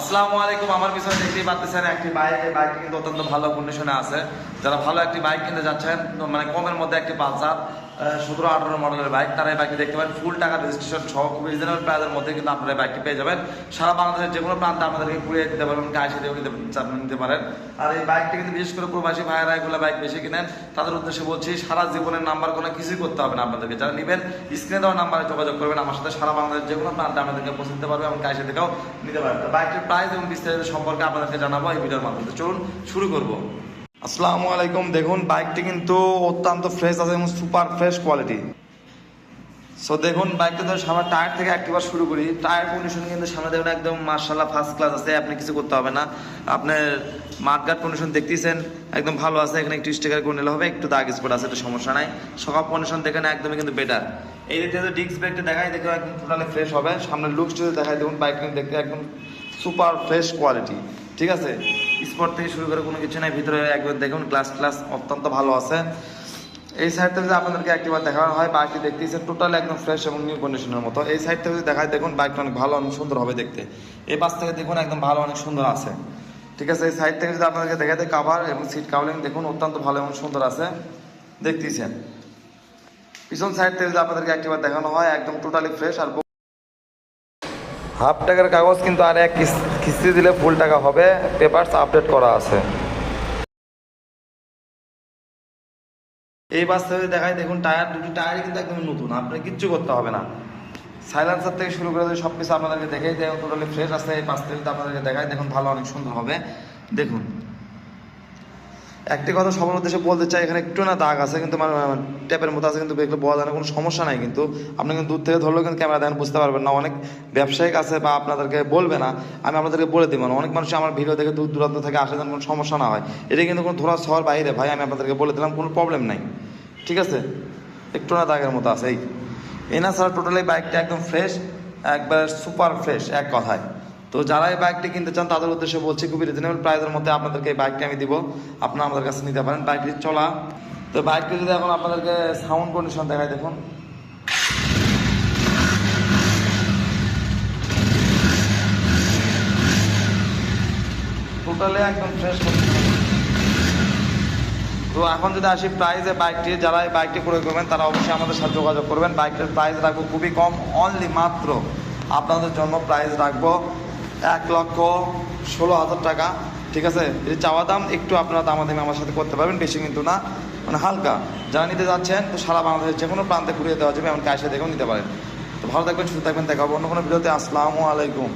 আসসালামু আলাইকুম। আমার পিছনে দেখতেই পাচ্ছেন একটি বাইক। এই বাইকটি কিন্তু অত্যন্ত ভালো কন্ডিশনে আছে। যারা ভালো একটি বাইক কিনতে যাচ্ছেন মানে কমের মধ্যে একটি পালসার। সতেরো আঠারো মডেলের বাইক তারা এই বাইকটি দেখতে পারেন। ফুল টাকা রেজিস্ট্রেশন সহ খুব রিজনেবল প্রাইসের মধ্যে কিন্তু আপনারা এই বাইকটি পেয়ে যাবেন। সারা বাংলাদেশের যে কোনো প্রান্তে আপনাদেরকে ঘুরিয়ে দিতে পারবেন কাছে দিয়েও নিতে পারেন। আর এই বাইকটি কিন্তু বিশেষ করে প্রবাসী ভাইয়েরা এগুলো বাইক বেশি কিনেন। তাদের উদ্দেশ্যে বলছি, সারা জীবনের নাম্বার কোনো কিছুই করতে হবে না আপনাদেরকে। যারা নেবেন স্ক্রিনে দেওয়া নাম্বারে যোগাযোগ করবেন। আমার সাথে সারা বাংলাদেশের যে কোনো প্রান্তে আপনাদেরকে পৌঁছে দিতে পারবে এবং কাছে থেকেও নিতে পারবেন বাইকটির প্রাইস এবং বিস্তারিত সম্পর্কে আপনাদেরকে জানাব এই ভিডিওর মাধ্যমে। চলুন, শুরু করব। আসসালামু আলাইকুম। দেখুন বাইকটি কিন্তু অত্যন্ত ফ্রেশ আছে এবং সুপার ফ্রেশ কোয়ালিটি সো দেখুন বাইকটা তো সামনে টায়ার থেকে একটিবার শুরু করি। টায়ার কন্ডিশন কিন্তু সামনে দেখুন একদম মার্শাল্লাহ ফার্স্ট ক্লাস আছে, আপনি কিছু করতে হবে না। আপনার মাঠগার্ড কন্ডিশন দেখতেছেন, একদম ভালো আছে, এখানে একটু স্টিকার করে নিলে হবে, একটু দাগ স্পট আছে এটা সমস্যা নাই। সকাল কন্ডিশন দেখেন একদমই কিন্তু বেটার এই দিক থেকে ডিস্ক ব্রেকটা দেখাই দেখো একদম টোটালি ফ্রেশ হবে। সামনের লুকস যদি দেখাই, দেখুন বাইক কিন্তু দেখতে একদম সুপার ফ্রেশ কোয়ালিটি ঠিক আছে? স্পট থেকে শুরু করে কোনো কিছু নাই, ভিতরে একবার দেখুন গ্লাস ক্লাস অত্যন্ত ভালো আছে। এই সাইড থেকে আপনাদেরকে একটিবার দেখানো হয় বাইকটি দেখতেছে টোটাল একদম ফ্রেশ এবং নিউ কন্ডিশনের মতো। এই সাইড থেকে যদি দেখায়, দেখুন বাইকটা অনেক ভালো, অনেক সুন্দর হবে দেখতে। এই পাশ থেকে দেখুন একদম ভালো, অনেক সুন্দর আছে। ঠিক আছে? এই সাইড থেকে যদি আপনাদেরকে দেখা দেখাতে কাভার এবং সিট কাভারিং দেখুন, অত্যন্ত ভালো এবং সুন্দর আছে। দেখতেছেন পিছন সাইড থেকে যদি আপনাদেরকে একটিবার দেখানো হয়, একদম টোটালি ফ্রেশ আর হাফ টাকার কাগজ কিন্তু আর এক কিস- কিস্তি দিলে ফুল টাকা হবে। পেপারস আপডেট করা আছে। এই বাস থেকে দেখায় দেখুন, টায়ার, দুটি টায়ারই কিন্তু একদম নতুন। আপনি কিচ্ছু করতে হবে না। সাইলেন্সার থেকে শুরু করে সব কিছু আপনাদেরকে দেখাই দেয় টোটালি ফ্রেশ আছে, এই পাশ থেকে আপনাদেরকে দেখায় দেখুন, ভালো, অনেক সুন্দর হবে। দেখুন। একটি কথা সবার উদ্দেশ্যে বলতে চাই, এখানে একটু না দাগ আছে, কিন্তু মানে ট্যাপের মতো আছে, কিন্তু দেখলে বোঝা যায় না, কোনো সমস্যা নাই, কিন্তু আপনি কিন্তু দূর থেকে ধরলেও কিন্তু ক্যামেরা দেখেন বুঝতে পারবেন না। অনেক ব্যবসায়িক আছে বা আপনাদেরকে বলবে না, আমি আপনাদেরকে বলে দিব না। অনেক মানুষ আমার ভিডিও দেখে দূর দূরান্ত থেকে আসে যেন কোনো সমস্যা না হয়। এটা কিন্তু কোনো ধরা শহর বাইরে, ভাই, আমি আপনাদেরকে বলে দিলাম, কোনো প্রবলেম নাই। ঠিক আছে? একটু না দাগের মতো আছে, এই। এনা ছাড়া টোটালি বাইকটা একদম ফ্রেশ একবার সুপার ফ্রেশ এক কথায়। তো যারা এই বাইকটি কিনতে চান, তাদের উদ্দেশ্যে বলছি, খুবই রিজনেবল প্রাইসের মধ্যে আপনাদেরকে এই বাইকটি আমি দিব। আপনারা আমাদের কাছে নিতে পারেন। বাইকটি চলা। তো বাইকটি যদি এখন আপনাদেরকে সাউন্ড কন্ডিশন দেখায় দেখুন। টোটালি একদম ফ্রেশ তো এখন যদি আসি প্রাইসে বাইকটি যারা এই বাইকটি ক্রয় করবেন, তারা অবশ্যই আমাদের সাথে যোগাযোগ করবেন। বাইকটির প্রাইস রাখব খুবই কম অনলি মাত্র আপনাদের জন্য প্রাইস রাখব। এক লক্ষ ষোলো হাজার টাকা, ঠিক আছে? এই চাওয়া দাম একটু আপনারা দামাদামি আমার সাথে করতে পারবেন, বেশি কিন্তু না। মানে হালকা। যারা নিতে যাচ্ছেন, তো সারা বাংলাদেশের যে কোনো প্রান্তে ঘুরিয়ে দেওয়া যাবে, এমনকি আসে দেখেও নিতে পারেন। তো ভালো থাকবেন, সুস্থ থাকবেন, দেখা হবে অন্য কোনো ভিডিওতে। আসসালামু আলাইকুম।